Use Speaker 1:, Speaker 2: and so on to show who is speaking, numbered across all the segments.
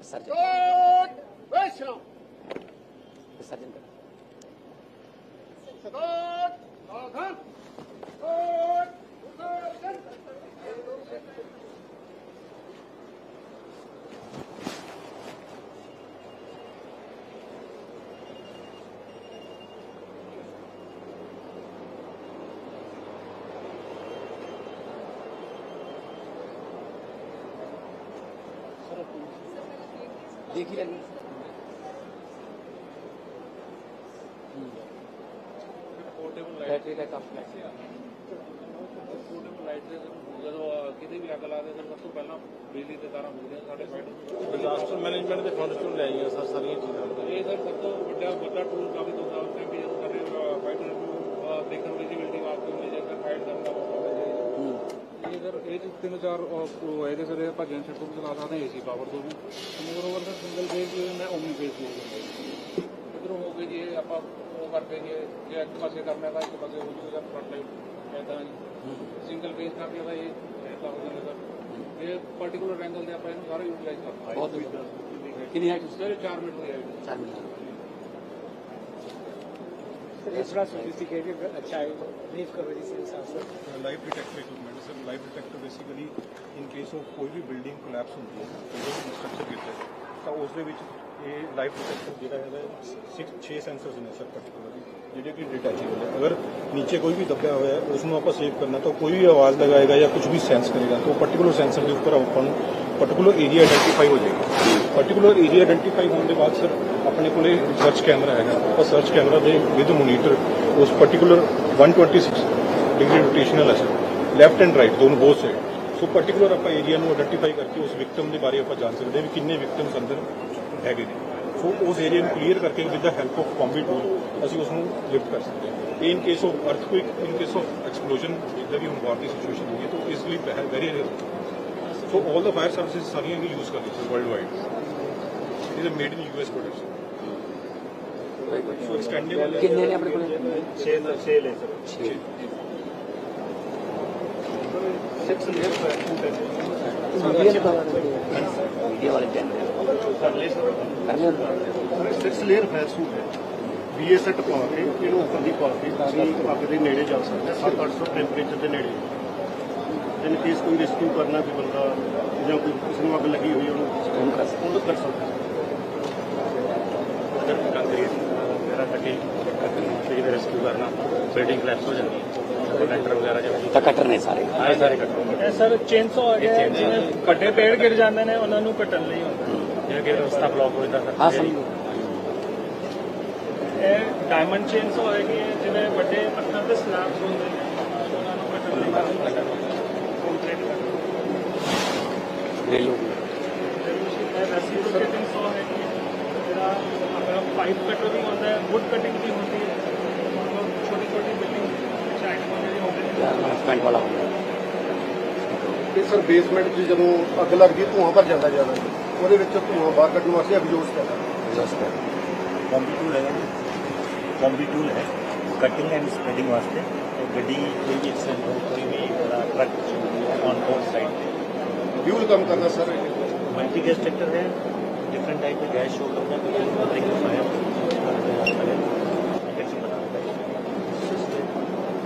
Speaker 1: విసర్జన
Speaker 2: విసర్జన ਦੇਖ ਲੈਣੀ
Speaker 3: ਪੋਰਟੇਬਲ ਲਾਈਟ ਬੈਟਰੀ ਦੇ ਵੀ ਅੱਗ ਲੱਗਦੀ ਸਭ ਤੋਂ ਪਹਿਲਾਂ ਬਿਜਲੀ ਤੇ ਤਾਰਾਂ ਹੁੰਦੀਆਂ ਸਾਡੇ ਪਿੰਡ
Speaker 4: ਡਿਜ਼ਾਸਟਰ ਮੈਨੇਜਮੈਂਟ ਦੇ ਫੰਡ ਚੋਂ ਲੈ ਆਈਆਂ ਸਰ ਸਾਰੀਆਂ ਚੀਜ਼ਾਂ
Speaker 3: ਇਹ ਸਰ ਸਭ ਤੋਂ ਵੱਡਾ ਵੱਡਾ ਟੂਲ ਕਾਫੀ ਸਾਡੇ ਫਾਈਟਰ ਵਾਸਤੇ ਸਰ ਇਹ 'ਚ ਤਿੰਨ ਚਾਰ ਅਹ, ਉਹ ਇਹਦੇ ਸਰ ਇਹ ਭੱਜਣ ਛੱਟੂ ਵੀ ਚਲਾ ਸਕਦੇ ਏਸੀ ਪਾਵਰ ਤੋਂ ਵੀ ਮਗਰ ਓਵਰ ਦਾ ਸਿੰਗਲ ਫੇਜ਼ ਵੀ ਹੁੰਦਾ ਓਮਨੀ ਫੇਜ਼ ਵੀ ਹੁੰਦਾ ਇਧਰੋਂ ਹੋ ਗਏ ਜੀ ਇਹ ਆਪਾਂ ਉਹ ਕਰਕੇ ਜੀ ਇਹ- ਜੇ ਇੱਕ ਪਾਸੇ ਕਰਨਾ ਤਾਂ ਇੱਕ ਪਾਸੇ ਹੋ ਜੂਗਾ ਫਰੰਟ ਲਾਈਟ ਐਦਾਂ ਜੀ ਸਿੰਗਲ ਫੇਜ਼ ਕਰਕੇ ਤਾਂ ਇਹ ਐਦਾਂ ਹੋ ਜਾਂਦਾ ਸਰ ਇਹ ਪਾਰਟਿਕੂਲਰ ਐਂਗਲ ਤੇ ਆਪਾਂ ਇਹਨੂੰ ਸਾਰਾ ਯੂਟਿਲਾਈਜ਼ ਕਰਨਾ
Speaker 2: बहुत बढ़िया कितनी हाइट उसकी
Speaker 3: ਸਰ 4 ਮੀਟਰ ਦੀ ਹੈ
Speaker 2: चार मिनट
Speaker 5: ये थोड़ा सोफिस्टिकेटेड अच्छा है ब्रीफ कवरेज से हिसाब से
Speaker 4: life detector equipment sir life detector basically in case of ਕੋਈ ਵੀ ਬਿਲਡਿੰਗ ਕੋਲੈਪਸ ਹੁੰਦੀ ਹੈ ਕੋਈ ਵੀ ਸਟਰਕਚਰ ਗਿਰਦਾ ਹੈ ਤਾਂ ਉਸ ਦੇ ਵਿੱਚ ਇਹ ਲਾਈਫ ਡਿਟੈਕਟਰ ਜਿਹੜਾ ਹੈਗਾ 6 6 ਸੈਂਸਰਸ ਨੇ ਸਰ ਪਾਰਟਿਕੂਲਰਲੀ ਜਿਹੜੇ ਕਿ ਡਿਟੈਚੇਬਲ ਹੈ ਅਗਰ ਨੀਚੇ ਕੋਈ ਵੀ ਦੱਬਿਆ ਹੋਇਆ ਹੈ ਉਸ ਨੂੰ ਆਪਾਂ ਸੇਵ ਕਰਨਾ ਤਾਂ ਕੋਈ ਵੀ ਆਵਾਜ਼ ਲਗਾਏਗਾ ਜਾਂ ਕੁਝ ਵੀ ਸੈਂਸ ਕਰੇਗਾ ਤਾਂ ਉਹ ਪਾਰਟਿਕੂਲਰ ਸੈਂਸਰ ਦੇ ਉੱਪਰ ਆਪਾਂ ਨੂੰ ਪਾਰਟਿਕੂਲਰ ਏਰੀਆ ਆਈਡੈਂਟੀਫਾਈ ਹੋ ਜਾਏਗਾ ਪਾਰਟਿਕੂਲਰ ਏਰੀਆ ਆਈਡੈਂਟੀਫਾਈ ਹੋਣ ਦੇ ਬਾਅਦ ਸਰ ਆਪਣੇ ਕੋਲੇ ਸਰਚ ਕੈਮਰਾ ਹੈਗਾ ਆਪਾਂ ਸਰਚ ਕੈਮਰਾ ਦੇ ਵਿਦ ਮੋਨੀਟਰ ਉਸ ਪਾਰਟਿਕੂਲਰ 126 ਡਿਗਰੀ ਰੋਟੇਸ਼ਨਲ ਹੈ ਸਰ ਲੈਫਟ ਐਂਡ ਰਾਈਟ ਦੋਨੋਂ ਬੋਥ ਸਾਈਡ ਸੋ ਪਾਰਟਿਕੂਲਰ ਆਪਾਂ ਏਰੀਆ ਨੂੰ ਆਇਡੈਂਟੀਫਾਈ ਕਰਕੇ ਉਸ ਵਿਕਟਮ ਦੇ ਬਾਰੇ ਆਪਾਂ ਜਾਣ ਸਕਦੇ ਵੀ ਕਿੰਨੇ ਵਿਕਟਮਸ ਅੰਦਰ ਹੈਗੇ ਨੇ। ਸੋ ਉਸ ਏਰੀਆ ਨੂੰ ਕਲੀਅਰ ਕਰਕੇ with the help of combi tool ਅਸੀਂ ਉਸ ਨੂੰ ਲਿਫਟ ਕਰ ਸਕਦੇ ਹਾਂ। In case of earthquake in case of explosion ਜਿੱਦਾਂ ਵੀ ਹੁਣ ਵਾਰ ਦੀ ਸਿਚੁਏਸ਼ਨ ਹੋਈ ਹੈ ਤਾਂ ਇਸ ਲਈ very so all the fire service ਸਾਰੀਆਂ ਵੀ ਯੂਜ਼ ਕਰਦੇ ਸੀ ਵਰਲਡ ਵਾਈਡ ਇਹ made in US products so extendable
Speaker 2: ਕਿੰਨੇ ਨੇ ਆਪਣੇ ਕੋਲ?
Speaker 4: 6 6 ਲੈ ਸਰ
Speaker 2: 6 मीडिया ने कहा मीडिया वाले टेन कर लिया
Speaker 6: ਸਿਕਸ ਲੇਅਰ ਫਾਇਰ ਸੂਟ ਹੈ ਬੀਏ ਸੈੱਟ ਪਾ ਕੇ ਇਹਨੂੰ ਉੱਪਰ ਦੀ ਪਾ ਕੇ ਤੁਸੀਂ ਅੱਗ ਦੇ ਨੇੜੇ ਜਾ ਸਕਦੇ 7-800 ਟੈਂਪਰੇਚਰ ਦੇ ਨੇੜੇ ਜਿਨ ਕੇਸ ਕੋਈ ਰੈਸਕਿਊ ਕਰਨਾ ਕੋਈ ਬੰਦਾ ਜਾਂ ਕੋਈ ਕਿਸੇ ਨੂੰ ਅੱਗ ਲੱਗੀ ਹੋਈ ਉਹਨੂੰ
Speaker 2: फोन कर सकते
Speaker 6: ਉਹਨੂੰ ਕਰ ਸਕਦਾ
Speaker 4: ਅਗਰ ਕੰਕਰੀਟ ਵਗੈਰਾ ਕੱਟੀ ਤੇ ਜਿਹਦੇ ਰੈਸਕਿਊ ਕਰਨਾ ਬਿਲਡਿੰਗ ਕਲੈਪਸ ਹੋ ਜਾਂਦੀ ਹੈ
Speaker 2: ਤਾਂ ਕਟਰ
Speaker 4: ਨੇ ਸਾਰੇ।
Speaker 5: ਸਰ ਚੇਨਸੋ ਆ ਗਿਆ ਜਿਵੇਂ ਵੱਡੇ ਪੇੜ ਗਿਰ ਜਾਂਦੇ ਨੇ ਉਹਨਾਂ ਨੂੰ ਕੱਟਣ ਲਈ ਹੁੰਦਾ।
Speaker 4: ਜਿਵੇਂ ਕਿ ਰਸਤਾ ਬਲੌਕ ਹੋ ਜਾਂਦਾ
Speaker 2: ਹਾਂ
Speaker 5: ਸਹੀ ਡਾਇਮੰਡ ਚੇਨਸੋ ਹੋਏਗੀ ਜਿਵੇਂ ਵੱਡੇ ਪੱਥਰ ਦੇ ਸਲੈਬਸ ਹੁੰਦੇ ਨੇ ਉਹਨਾਂ ਨੂੰ ਕੱਟਣ ਲਈ ਕੰਕਰੀਟ ਲੈ ਪਾਈਪ ਕਟਰ ਵੀ ਹੁੰਦਾ ਹੈ ਵੁੱਡ ਕਟਿੰਗ ਵੀ ਹੁੰਦੀ ਹੈ। ਛੋਟੀ ਛੋਟੀ ਬਿਲਡਿੰਗ ਜਿਹੜੀ ਹੁੰਦੇ ਨੇ
Speaker 2: मैनेजमेंट वाला हो
Speaker 6: ਇਹ ਸਰ ਬੇਸਮੈਂਟ 'ਚ ਜਦੋਂ ਅੱਗ ਲੱਗਦੀ ਧੂਆਂ ਭਰ ਜਾਂਦਾ ਜ਼ਿਆਦਾ ਉਹਦੇ ਵਿੱਚ ਧੂਆਂ ਬਾਹਰ ਕੱਢਣ ਵਾਸਤੇ ਐਗਜ਼ੌਸਟ ਕਰਦਾ
Speaker 2: एग्जॉस्ट कर
Speaker 7: ਕੰਬੀ ਟੂਲ ਹੈਗਾ ਜੀ ਕੰਬੀ ਟੂਲ ਹੈ ਕਟਿੰਗ ਐਂਡ ਸਪਰੈਡਿੰਗ ਵਾਸਤੇ ਤੇ ਗੱਡੀ ਕੋਈ ਵੀ ਐਕਸੀਡੈਂਟ ਹੋ ਕੋਈ ਵੀ ਬੜਾ ਟਰੱਕ ਔਨ ਬੋਰਡ ਸਾਈਡ ਤੇ
Speaker 6: ਫਿਊਲ ਕੰਮ ਕਰਦਾ ਸਰ
Speaker 7: मल्टी गैस ट्रैक्टर है डिफरेंट टाइप के गैस शो करता है तो ब्रेक फायर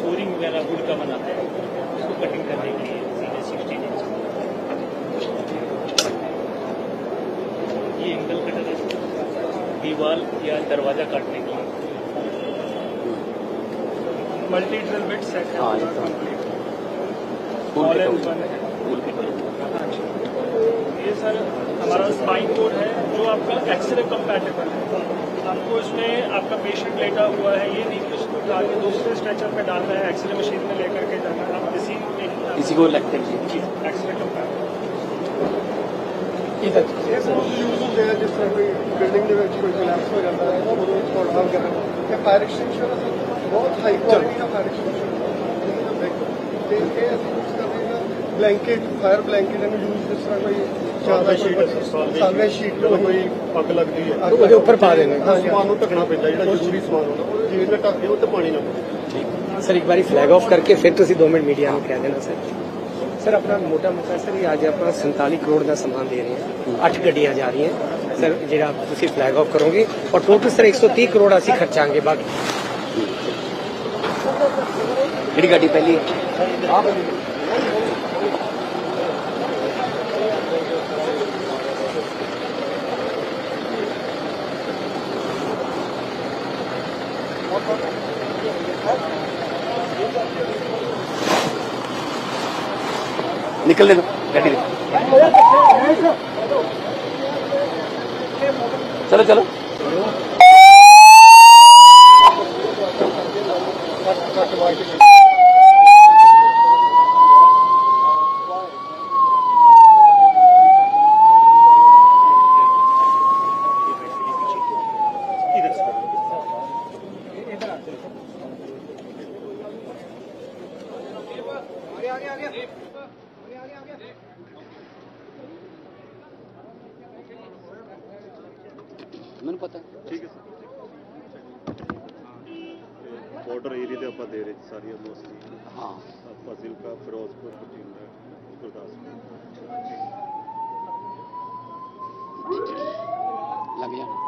Speaker 7: सोरिंग वगैरह वुड का बनाते हैं उसको कटिंग करने के लिए सीधे सिक्सटीन इंच ये एंगल कटर है। दीवार या दरवाज़ा काटने के लिए।
Speaker 5: मल्टी ड्रिल बिट सेट है in
Speaker 2: तो-
Speaker 5: one है। ये सर हमारा स्पाइन बोर्ड है जो आपका एक्सरे कंपैटिबल है। आपको इसमें आपका पेशेंट लेटा हुआ है ये नहीं प्लान दूसरे स्ट्रेचर पे डालना है एक्सरे मशीन में लेकर के जाना है। इसी में
Speaker 2: इसी को
Speaker 6: लेकर जी। जिस तरह कोई बिल्डिंग हो जाता है बहुत हाई क्वालिटी का fire blanket fire blanket use जिस तरह कोई ਇਹਨੂੰ ਸਾਲਵੇ ਸ਼ੀਟ
Speaker 4: ਕੋਈ ਅੱਗ ਲੱਗਦੀ ਹੈ।
Speaker 6: ਉਹਦੇ ਉੱਪਰ ਪਾ ਦੇਣਾ।
Speaker 4: ਸਮਾਨ ਨੂੰ ਢੱਕਣਾ ਪੈਂਦਾ ਜਿਹੜਾ ਜ਼ਰੂਰੀ ਸਮਾਨ ਹੁੰਦਾ। ਜਿਵੇਂ ਨਾਲ ਢੱਕ ਦਿਓ ਤੇ ਪਾਣੀ ਨਾ ਪਵੇ।
Speaker 8: ਸਰ ਇੱਕ ਵਾਰੀ ਫਲੈਗ ਆਫ ਕਰਕੇ ਫਿਰ ਤੁਸੀਂ 2 ਮਿੰਟ ਮੀਡੀਆ ਨੂੰ ਕਹਿ ਦੇਣਾ ਸਰ। ਸਰ ਆਪਣਾ ਮੋਟਾ ਮੋਟਾ ਸਰ ਇਹ ਅੱਜ ਆਪਾਂ 47 ਕਰੋੜ ਦਾ ਸਮਾਨ ਦੇ ਰਹੇ ਹਾਂ। 8 ਗੱਡੀਆਂ ਜਾ ਰਹੀਆਂ। ਸਰ ਜਿਹੜਾ ਤੁਸੀਂ ਫਲੈਗ ਆਫ ਕਰੋਗੇ। ਔਰ ਟੋਟਲ ਸਰ 130 ਕਰੋੜ ਅਸੀਂ ਖਰਚਾਂਗੇ ਬਾਕੀ।
Speaker 2: ਕਿਹੜੀ ਗੱਡੀ ਪਹਿਲੀ ਹੈ ਨਿਕਲ ਲੈ ਗੱਡੀ ਦੇ ਚਲੋ ਚਲੋ ਮੈਨੂੰ ਪਤਾ।
Speaker 4: ਠੀਕ ਹੈ ਬਾਰਡਰ ਏਰੀਆ ਤੇ ਆਪਾਂ ਦੇ ਰਹੇ ਸਾਰੀਆਂ ਮੋਸਟਲੀ
Speaker 2: ਹਾਂ।
Speaker 4: ਫਾਜ਼ਿਲਕਾ ਫਿਰੋਜ਼ਪੁਰ ਬਠਿੰਡਾ ਗੁਰਦਾਸਪੁਰ।
Speaker 2: ਲੱਗ ਜਾ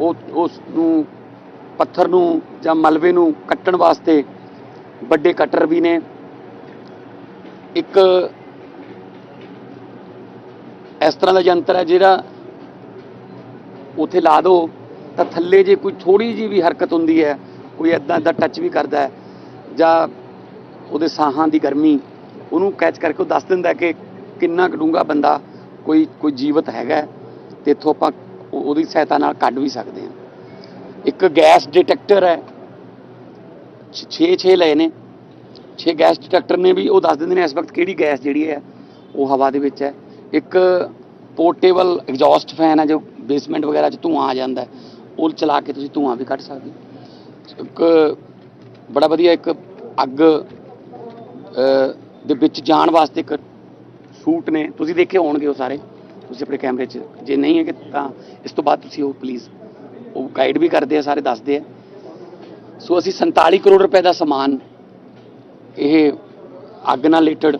Speaker 2: ਉਹ, ਉਸ ਨੂੰ, ਪੱਥਰ ਨੂੰ ਜਾਂ ਮਲਬੇ ਨੂੰ ਕੱਟਣ ਵਾਸਤੇ ਵੱਡੇ ਕਟਰ ਵੀ ਨੇ। ਇੱਕ ਇਸ ਤਰ੍ਹਾਂ ਦਾ ਯੰਤਰ ਹੈ ਜਿਹੜਾ ਉਥੇ ਲਾ ਦੋ, ਤਾਂ ਥੱਲੇ ਜੇ ਕੋਈ ਥੋੜੀ ਜੀ ਵੀ ਹਰਕਤ ਹੁੰਦੀ ਹੈ, ਕੋਈ ਐਦਾਂ ਐਦਾਂ ਟੱਚ ਵੀ ਕਰਦਾ ਹੈ, ਜਾਂ ਉਹਦੇ ਸਾਹਾਂ ਦੀ ਗਰਮੀ, ਉਹਨੂੰ ਕੈਚ ਕਰਕੇ ਉਹ ਦੱਸ ਦਿੰਦਾ ਕਿ ਕਿੰਨਾ ਕੁ ਡੂੰਘਾ ਬੰਦਾ ਕੋਈ ਕੋਈ ਜੀਵਤ ਹੈਗਾ ਹੈ। ਤੇ ਇੱਥੋਂ ਆਪਾਂ ਉਹਦੀ ਸਹਾਇਤਾ ਨਾਲ ਕੱਢ ਵੀ ਸਕਦੇ ਹਾਂ। ਇੱਕ ਗੈਸ ਡਿਟੈਕਟਰ ਹੈ। 6-6 ਲਏ ਨੇ। 6 ਗੈਸ ਡਿਟੈਕਟਰ ਨੇ ਵੀ, ਉਹ ਦੱਸ ਦਿੰਦੇ ਨੇ ਇਸ ਵਕਤ ਕਿਹੜੀ ਗੈਸ ਜਿਹੜੀ ਹੈ, ਉਹ ਹਵਾ ਦੇ ਵਿੱਚ ਹੈ। ਇੱਕ ਪੋਰਟੇਬਲ ਐਗਜ਼ੌਸਟ ਫੈਨ ਹੈ, ਜੋ ਬੇਸਮੈਂਟ ਵਗੈਰਾ 'ਚ ਧੂਆਂ ਆ ਜਾਂਦਾ ਉਹ ਚਲਾ ਕੇ ਤੁਸੀਂ ਧੂਆਂ ਵੀ ਕੱਢ ਸਕਦੇ ਇੱਕ ਬੜਾ ਵਧੀਆ ਇੱਕ ਅੱਗ ਦੇ ਵਿੱਚ ਜਾਣ ਵਾਸਤੇ ਇੱਕ ਸੂਟ ਨੇ। ਤੁਸੀਂ ਦੇਖੇ ਹੋਣਗੇ ਉਹ ਸਾਰੇ। ਤੁਸੀਂ ਆਪਣੇ ਕੈਮਰੇ 'ਚ, ਜੇ ਨਹੀਂ ਹੈ ਕਿ ਤਾਂ ਇਸ ਤੋਂ ਬਾਅਦ ਤੁਸੀਂ ਉਹ ਪਲੀਜ਼ ਉਹ ਗਾਈਡ ਵੀ ਕਰਦੇ ਆ, ਸਾਰੇ ਦੱਸਦੇ ਆ। ਸੋ ਅਸੀਂ 47 ਕਰੋੜ ਰੁਪਏ ਦਾ ਸਮਾਨ, ਇਹ ਅੱਗ ਨਾਲ ਰਿਲੇਟਡ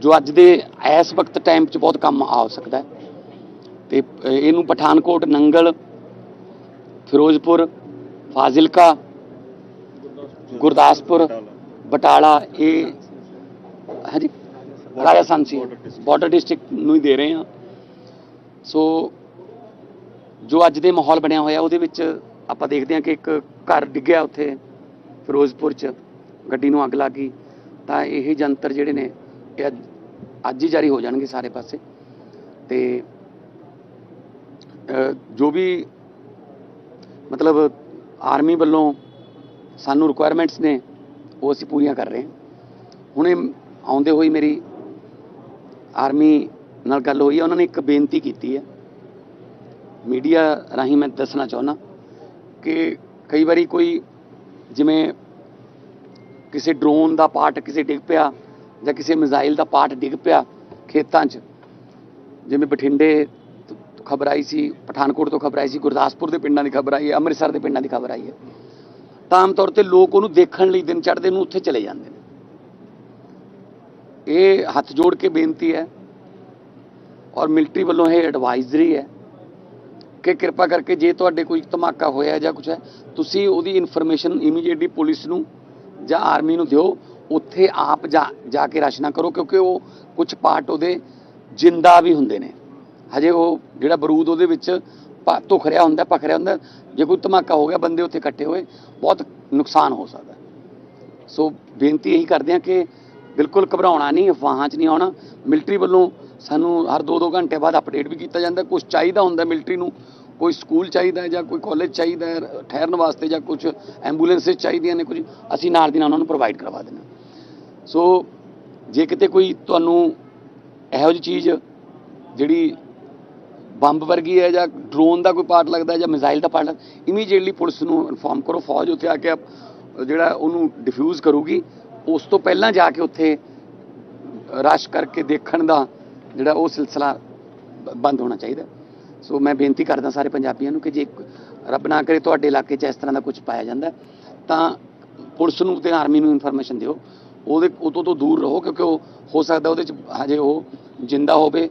Speaker 2: ਜੋ ਅੱਜ ਦੇ ਇਸ ਵਕਤ ਟਾਈਮ 'ਚ ਬਹੁਤ ਕੰਮ ਆ ਸਕਦਾ ਹੈ। ਤੇ ਇਹਨੂੰ ਪਠਾਨਕੋਟ, ਨੰਗਲ, ਫਿਰੋਜ਼ਪੁਰ, ਫਾਜ਼ਿਲਕਾ, ਗੁਰਦਾਸਪੁਰ, ਬਟਾਲਾ, ਇਹ, ਹਾਂਜੀ? ਰਾਜਸਥਾਨ ਸੀ। ਬਾਰਡਰ ਡਿਸਟ੍ਰਿਕਟ ਨੂੰ ਹੀ ਦੇ ਰਹੇ ਹਾਂ। ਸੋ ਜੋ ਅੱਜ ਦੇ ਮਾਹੌਲ ਬਣਿਆ ਹੋਇਆ ਉਹਦੇ ਵਿੱਚ ਆਪਾਂ ਦੇਖਦੇ ਹਾਂ ਕਿ ਇੱਕ ਘਰ ਡਿੱਗਿਆ ਉੱਥੇ ਫਿਰੋਜ਼ਪੁਰ ਚ। ਗੱਡੀ ਨੂੰ ਅੱਗ ਲੱਗ ਗਈ। ਤਾਂ ਇਹ ਜੰਤਰ ਜਿਹੜੇ ਨੇ ਇਹ ਅੱਜ- ਹੀ ਜਾਰੀ ਹੋ ਜਾਣਗੇ ਸਾਰੇ ਪਾਸੇ। ਤੇ ਜੋ ਵੀ ਮਤਲਬ ਆਰਮੀ ਵੱਲੋਂ ਸਾਨੂੰ ਰਿਕੁਆਇਰਮੈਂਟਸ ਨੇ ਉਹ ਅਸੀਂ ਪੂਰੀਆਂ ਕਰ ਰਹੇ ਹਾਂ। ਹੁਣੇ ਆਉਂਦੇ ਹੋਈ ਮੇਰੀ ਆਰਮੀ ਨਾਲ ਗੱਲ ਹੋਈ ਹੈ, ਉਹਨਾਂ ਨੇ ਇੱਕ ਬੇਨਤੀ ਕੀਤੀ ਹੈ। ਮੀਡੀਆ ਰਾਹੀਂ ਮੈਂ ਦੱਸਣਾ ਚਾਹੁੰਦਾ ਕਿ ਕਈ ਵਾਰੀ ਕੋਈ ਜਿਵੇਂ ਕਿਸੇ ਡਰੋਨ ਦਾ ਪਾਰਟ ਕਿਸੇ ਡਿੱਗ ਪਿਆ ਜਾਂ ਕਿਸੇ ਮਿਜ਼ਾਈਲ ਦਾ ਪਾਰਟ ਡਿੱਗ ਪਿਆ ਖੇਤਾਂ 'ਚ, ਜਿਵੇਂ ਬਠਿੰਡੇ ਖਬਰ ਆਈ ਸੀ, ਪਠਾਨਕੋਟ ਤੋਂ ਖਬਰ ਆਈ ਸੀ, ਗੁਰਦਾਸਪੁਰ ਦੇ ਪਿੰਡਾਂ ਦੀ ਖਬਰ ਆਈ ਹੈ, ਅੰਮ੍ਰਿਤਸਰ ਦੇ ਪਿੰਡਾਂ ਦੀ ਖਬਰ ਆਈ ਹੈ। ਤਾਂ ਆਮ ਤੌਰ ਤੇ ਲੋਕ ਉਹਨੂੰ ਦੇਖਣ ਲਈ ਦਿਨ ਚੜ੍ਹਦੇ ਨੂੰ ਉੱਥੇ ਚਲੇ ਜਾਂਦੇ ਨੇ। ਇਹ ਹੱਥ ਜੋੜ ਕੇ ਬੇਨਤੀ ਹੈ ਔਰ ਮਿਲਟਰੀ ਵੱਲੋਂ ਇਹ ਐਡਵਾਈਜ਼ਰੀ ਹੈ ਕਿ ਕਿਰਪਾ ਕਰਕੇ ਜੇ ਤੁਹਾਡੇ ਕੋਈ ਧਮਾਕਾ ਹੋਇਆ ਜਾਂ ਕੁਝ ਹੈ, ਤੁਸੀਂ ਉਹਦੀ ਇਨਫੋਰਮੇਸ਼ਨ ਇਮੀਡੀਏਟਲੀ ਪੁਲਿਸ ਨੂੰ ਜਾਂ ਆਰਮੀ ਨੂੰ ਦਿਓ, ਉੱਥੇ ਆਪ ਜਾ ਕੇ ਰਸ਼ ਕਰੋ, ਕਿਉਂਕਿ ਉਹ ਕੁਝ ਪਾਰਟ ਉਹਦੇ ਜਿੰਦਾ ਵੀ ਹੁੰਦੇ ਨੇ। ਹਜੇ ਉਹ ਜਿਹੜਾ ਬਰੂਦ ਉਹਦੇ ਵਿੱਚ ਪ- ਧੁਖ ਰਿਹਾ ਹੁੰਦਾ ਪਖ ਰਿਹਾ ਹੁੰਦਾ, ਜੇ ਕੋਈ ਧਮਾਕਾ ਹੋ ਗਿਆ, ਬੰਦੇ ਉੱਥੇ ਇਕੱਠੇ ਹੋਏ, ਬਹੁਤ ਨੁਕਸਾਨ ਹੋ ਸਕਦਾ। ਸੋ ਬੇਨਤੀ ਇਹੀ ਕਰਦੇ ਹਾਂ ਕਿ ਬਿਲਕੁਲ ਘਬਰਾਉਣਾ ਨਹੀਂ, ਅਫਵਾਹਾਂ 'ਚ ਨਹੀਂ ਆਉਣਾ। ਮਿਲਟਰੀ ਵੱਲੋਂ ਸਾਨੂੰ ਹਰ 2-2 ਘੰਟੇ ਬਾਅਦ ਅਪਡੇਟ ਵੀ ਕੀਤਾ ਜਾਂਦਾ। ਕੁਝ ਚਾਹੀਦਾ ਹੁੰਦਾ ਮਿਲਟਰੀ ਨੂੰ, ਕੋਈ ਸਕੂਲ ਚਾਹੀਦਾ ਹੈ ਜਾਂ ਕੋਈ ਕਾਲਜ ਚਾਹੀਦਾ ਹੈ ਠਹਿਰਨ ਵਾਸਤੇ ਜਾਂ ਕੁਝ ਐਂਬੂਲੈਂਸਸ ਚਾਹੀਦੀਆਂ ਨੇ ਕੁਝ, ਅਸੀਂ ਨਾਲ ਦੀ ਨਾਲ ਉਹਨਾਂ ਨੂੰ ਪ੍ਰੋਵਾਈਡ ਕਰਵਾ ਦਿੰਦੇ ਹਾਂ। ਸੋ ਜੇ ਕਿਤੇ ਕੋਈ ਤੁਹਾਨੂੰ ਇਹੋ ਜਿਹੀ ਚੀਜ਼ ਜਿਹੜੀ ਬੰਬ ਵਰਗੀ ਹੈ ਜਾਂ ਡਰੋਨ ਦਾ ਕੋਈ ਪਾਰਟ ਲੱਗਦਾ ਜਾਂ ਮਿਜ਼ਾਈਲ ਦਾ ਪਾਰਟ ਇਮੀਡੀਏਟਲੀ ਪੁਲਿਸ ਨੂੰ ਇਨਫੋਰਮ ਕਰੋ। ਫੌਜ ਉੱਥੇ ਆ ਕੇ ਆਪ- ਜਿਹੜਾ ਉਹਨੂੰ ਡਿਫਿਊਜ਼ ਕਰੂਗੀ। ਉਸ ਤੋਂ ਪਹਿਲਾਂ ਜਾ ਕੇ ਉੱਥੇ ਰਸ਼ ਕਰਕੇ ਦੇਖਣ ਦਾ ਜਿਹੜਾ ਉਹ ਸਿਲਸਿਲਾ ਬ- ਬੰਦ ਹੋਣਾ ਚਾਹੀਦਾ। ਸੋ ਮੈਂ ਬੇਨਤੀ ਕਰਦਾ ਸਾਰੇ ਪੰਜਾਬੀਆਂ ਨੂੰ ਕਿ ਜੇ ਰੱਬ ਨਾ ਕਰੇ ਤੁਹਾਡੇ ਇਲਾਕੇ 'ਚ ਇਸ ਤਰ੍ਹਾਂ ਦਾ ਕੁਝ ਪਾਇਆ ਜਾਂਦਾ, ਤਾਂ ਪੁਲਿਸ ਨੂੰ ਤੇ ਆਰਮੀ ਨੂੰ ਇਨਫੋਰਮੇਸ਼ਨ ਦਿਓ। ਉਹਦੇ, ਉਹ ਤੋਂ ਦੂਰ ਰਹੋ ਕਿਉਂਕਿ ਉਹ, ਹੋ ਸਕਦਾ ਉਹਦੇ 'ਚ ਹਜੇ ਉਹ ਜਿੰਦਾ ਹੋਵੇ।